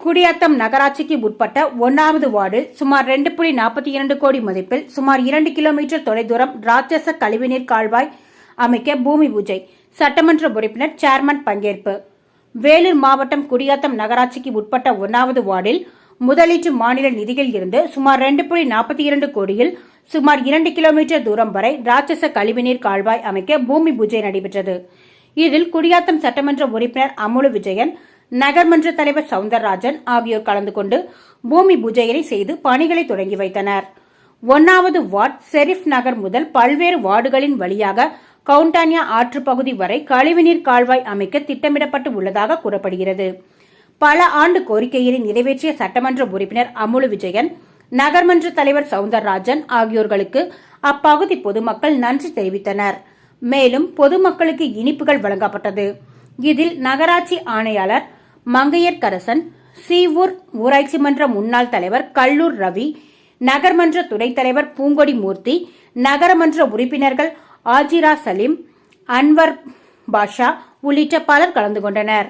குடியாத்தம் நகராட்சிக்கு உட்பட்ட ஒன்னாவது வார்டில் சுமார் ரெண்டு புள்ளி நாற்பத்தி இரண்டு கோடி மதிப்பில் சுமார் இரண்டு கிலோமீட்டர் தொலைதூரம் ராட்சச கழிவுநீர் கால்வாய் அமைக்க பூமி பூஜை. சட்டமன்ற உறுப்பினர் சேர்மன் பங்கேற்பு. வேலூர் மாவட்டம் குடியாத்தம் நகராட்சிக்கு உட்பட்ட ஒன்னாவது வார்டில் முதலீட்டு மாநில நிதியில் இருந்து சுமார் ரெண்டு புள்ளி நாற்பத்தி இரண்டு கோடியில் சுமார் இரண்டு கிலோமீட்டர் தூரம் வரை ராட்சச கழிவுநீர் கால்வாய் அமைக்க பூமி பூஜை நடைபெற்றது. இதில் குடியாத்தம் சட்டமன்ற உறுப்பினர் அமுலு விஜயன் நகர்மன்ற தலைவர் சவுந்தரராஜன் ஆகியோர் கலந்து கொண்டு பூமி பூஜையை செய்து பணிகளை தொடங்கி வைத்தனர். ஒன்னாவது வார்டு செரிஃப் நகர் முதல் பல்வேறு வார்டுகளின் வழியாக கவுண்டானியா ஆற்று பகுதி வரை கழிவுநீர் கால்வாய் அமைக்க திட்டமிடப்பட்டு உள்ளதாக கூறப்படுகிறது. பல ஆண்டு கோரிக்கையினை நிறைவேற்றிய சட்டமன்ற உறுப்பினர் அமுலு விஜயன் நகர்மன்ற தலைவர் சவுந்தரராஜன் ஆகியோர்களுக்கு அப்பகுதி பொதுமக்கள் நன்றி தெரிவித்தனர். மேலும் பொதுமக்களுக்கு இனிப்புகள் வழங்கப்பட்டது. இதில் நகராட்சி ஆணையாளர் மங்கையர்கரசன் சீவூர் ஊராட்சி மன்ற முன்னாள் தலைவர் கல்லூர் ரவி நகர்மன்ற துணைத் தலைவர் பூங்கொடி மூர்த்தி நகரமன்ற உறுப்பினர்கள் ஆஜிரா சலீம் அன்வர் பாஷா உள்ளிட்ட பலர் கலந்து கொண்டனர்.